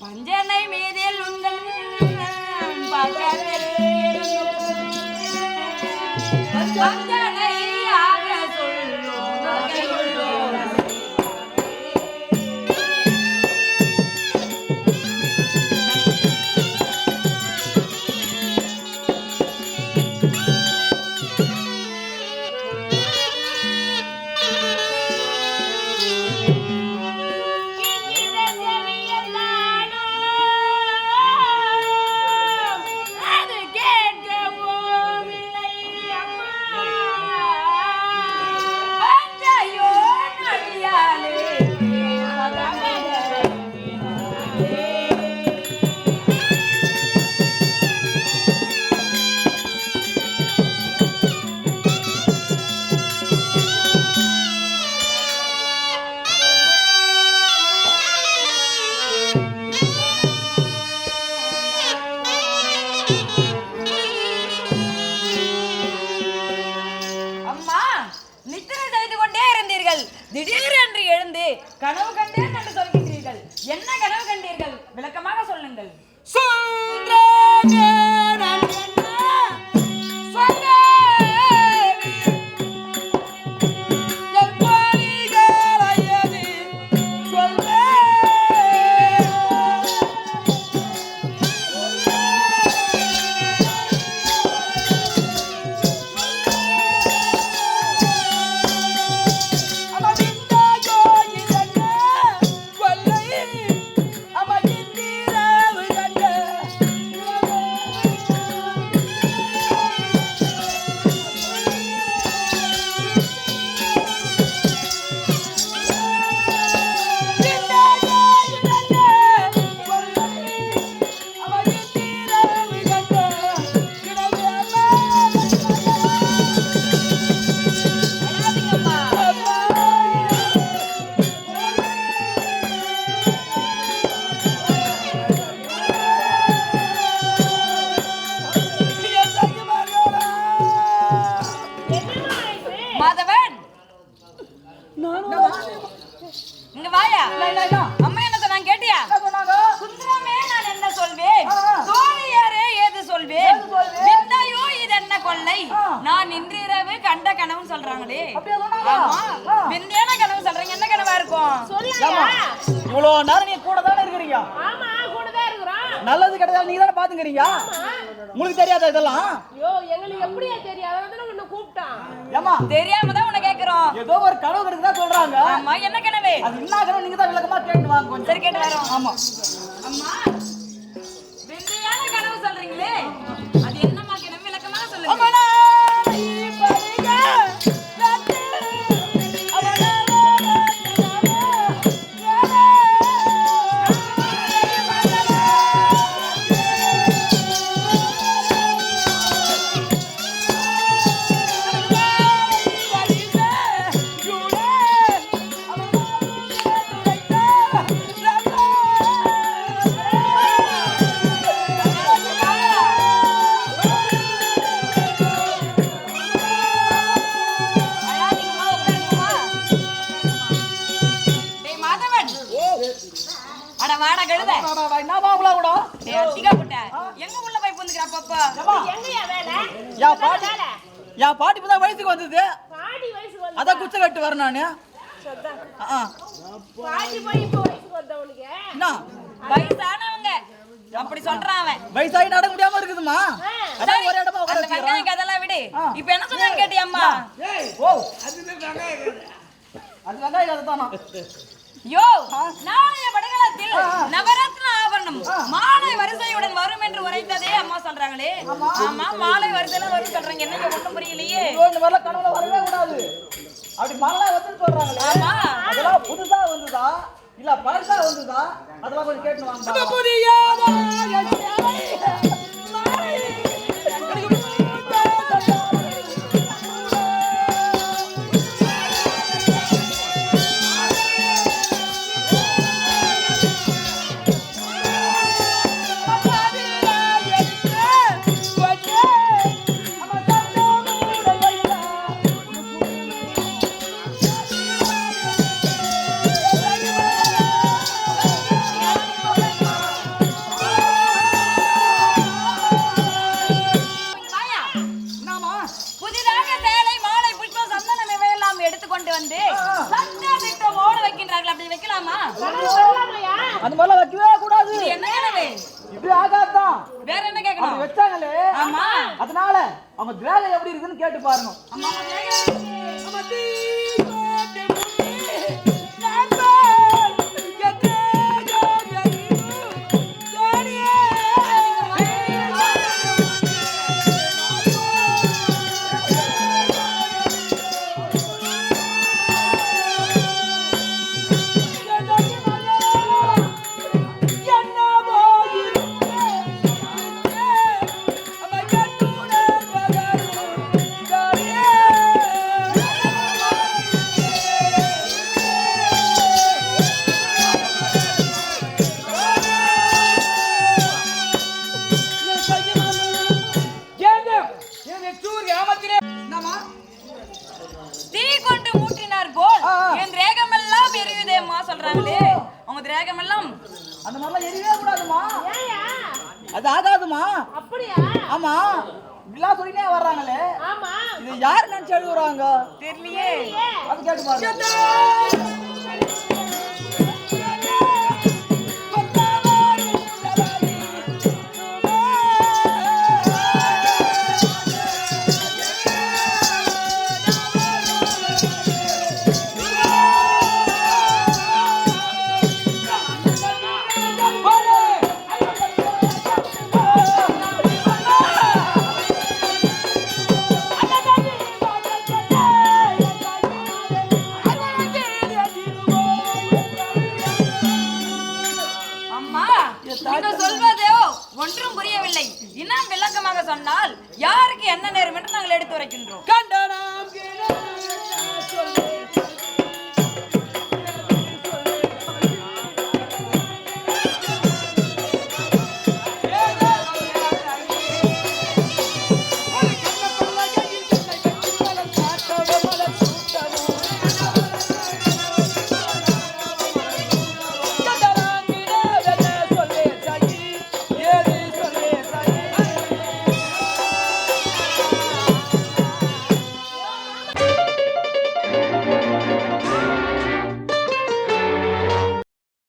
பஞ்சனை மீதில் உங்கள் பக்கத்தில் திடீரென்று எழுந்து கனவு கண்டேன் என்று சொல்கின்றீர்கள். என்ன கனவு கண்டீர்கள்? விளக்கமாக சொல்லுங்கள். மாதவன் நான் இன்றிரவு கண்ட கனவுன்னு சொல்றாங்களே. விந்தையான கனவு சொல்றீங்க. என்ன கனவா இருக்கும்? இவ்வளோ நேரம் நீ கூட தானே இருக்கிறீங்க நல்லது கெட்டதா நீங்க தானே பாத்துக்கிறீங்க உங்களுக்கு தெரியாத இதெல்லாம்? ஐயோ எங்களுக்கு எப்படியா தான் உன்னை கூப்பிட்டான். ஏமா தெரியாம தான் உன்னை கேக்குறோம். ஏதோ ஒரு கனவு கிடக்குதா சொல்றாங்க. ஆமா என்ன கனவு? அது என்ன கனவு? நீங்க தான் விளக்கமா கேட்டு வாங்க கொஞ்சம். சரி கேட்டு வரோம். ஆமா. அம்மா விந்தையான கனவு சொல்றீங்களே. புட்டை. எங்க உள்ள போய்? எங்கயா வேலை? என் பாட்டி. என் பாட்டி இப்பதான் வயசுக்கு வந்தது. பாடி வயசுக்கு வந்து அதான் குச்ச கட்டு வரேன் நானு. போய் இப்போ வயசுக்கு என்ன? வயசானவங்க. அப்படி சொல்றான் அவன். வயசாகி நடக்க முடியாம இருக்குதுமா அதான் ஒரு இடமா உட்கார கதெல்லாம் விடு. இப்ப என்ன சொன்னான்னு கேட்டியாம்மா? ஓ. அது வெங்காயம் கதை. தானா? யோ, நாளைய படகளத்தில் நவரத்ன ஆபரணம் மாலை வரிசையுடன் வரும் என்று உரைத்ததே அம்மா சொல்றாங்களே. ஆமா. மாலை வரிசையில வரும் சொல்றாங்க. என்னங்க ஒண்ணும் புரியலையே. மாதிரிலாம் கனவுல வரவே கூடாது. அப்படி மழை வந்து சொல்றாங்களே. அதெல்லாம் புதுசா வந்ததா? இல்ல பழசா வந்ததா? அதெல்லாம் கொஞ்சம் கேட்டு வாங்க. வேற என்ன கேட்கணும்? வச்சாங்களே. ஆமா. அதனால அவங்க திராகம் எப்படி இருக்குன்னு கேட்டு பாருங்க. அந்த மாதிரிலாம் எரியவே கூடாதுமா. அது ஆகாதுமா. அப்படியா? ஆமா. இப்படிலாம் சொல்லினே வர்றாங்களே. ஆமா. இது யார் நினைச்சு எழுதுறாங்க? தெரியலையே. அது கேட்டு பாருங்க. அம்மா நீங்க சொல்வதோ ஒன்றும் புரியவில்லை. இன்னும் விளக்கமாக சொன்னால் யாருக்கு என்ன நேரம் என்று நாங்கள் எடுத்து உரைக்கின்றோம். கண்டனம்